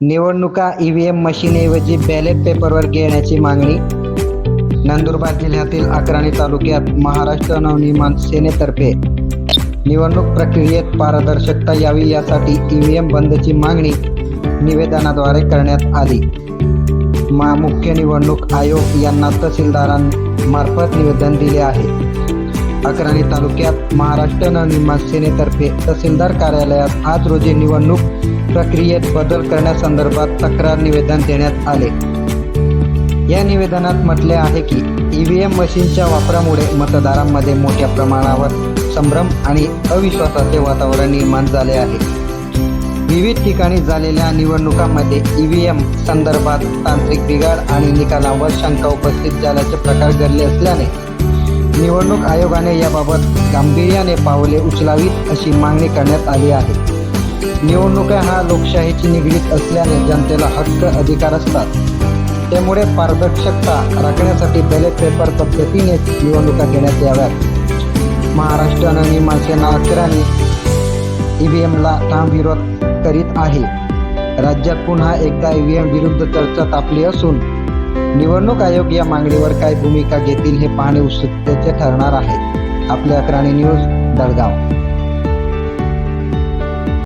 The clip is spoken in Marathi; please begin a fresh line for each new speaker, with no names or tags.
निवडणुका ईव्हीएम मशीनऐवजी बॅलेट पेपरवर घेण्याची मागणी. नंदुरबार जिल्ह्यातील अक्राणी तालुक्यात महाराष्ट्र नवनिर्माण सेनेतर्फे निवडणूक प्रक्रियेत पारदर्शकता यावी यासाठी ईव्हीएम बंदची मागणी निवेदनाद्वारे करण्यात आली. मा मुख्य निवडणूक आयोग यांना तहसीलदारांमार्फत निवेदन दिले आहे. अक्राणी तालुक्यात महाराष्ट्र नवनिर्माण सेनेतर्फे तहसीलदार कार्यालयात आज रोजी निवडणूक प्रक्रियेत बदल करण्यासंदर्भात तक्रार निवेदन देण्यात आले. या निवेदनात म्हटले आहे की ई व्ही एम मशीनच्या वापरामुळे मतदारांमध्ये मोठ्या प्रमाणावर संभ्रम आणि अविश्वासाचे वातावरण निर्माण झाले आहे. विविध ठिकाणी झालेल्या निवडणुकांमध्ये ई व्ही एम संदर्भात तांत्रिक बिघाड आणि निकालांवर शंका उपस्थित झाल्याचे प्रकार घडले असल्याने निवडणूक आयोगाने याबाबत गांभीर्याने पावले उचलावीत अशी मागणी करण्यात आली आहे. निवडणुका हा लोकशाहीची निगडीत असल्याने जनतेला हक्क अधिकार असतात. त्यामुळे पारदर्शकता राखण्यासाठी बॅलेट पेपर पद्धतीनेच निवडणुका घेण्यात याव्यात. महाराष्ट्र नवनिर्माण सेना अकराने ईव्हीएमला ठाम विरोध करीत आहे. राज्यात पुन्हा एकदा ईव्हीएम विरुद्ध चर्चा तापली असून निवडणूक आयोग या मागणीवर काय भूमिका घेतील हे पाहणे उत्सुकतेचे ठरणार आहे. आपल्या अकराणी न्यूज दळगाव.